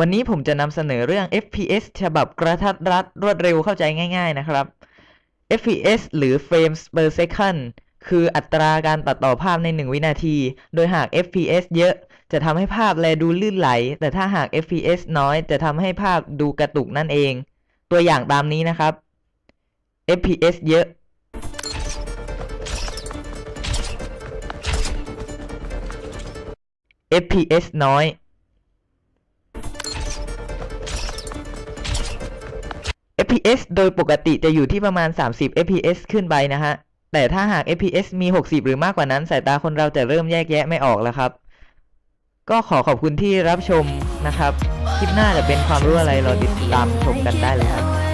วันนี้ผมจะนำเสนอเรื่อง FPS ฉบับกระทัดรัดรวดเร็วเข้าใจง่าย ๆ นะครับ FPS หรือ frames per second คืออัตราการตัดต่อภาพใน 1 วินาที โดยหาก FPS เยอะจะทำให้ภาพแลดูลื่นไหล แต่ถ้าหาก FPS น้อยจะทำให้ภาพดูกระตุกนั่นเอง ตัวอย่างตามนี้นะครับ FPS เยอะ FPS น้อย FPS โดยปกติจะอยู่ที่ประมาณ 30 FPS ขึ้นไปนะฮะ แต่ถ้าหาก FPS มี 60 หรือมากกว่านั้น สายตาคนเราจะเริ่มแยกแยะไม่ออกแล้วครับ ก็ขอขอบคุณที่รับชมนะครับ คลิปหน้าจะเป็นความรู้อะไรเราติดตามชมกันได้เลยครับ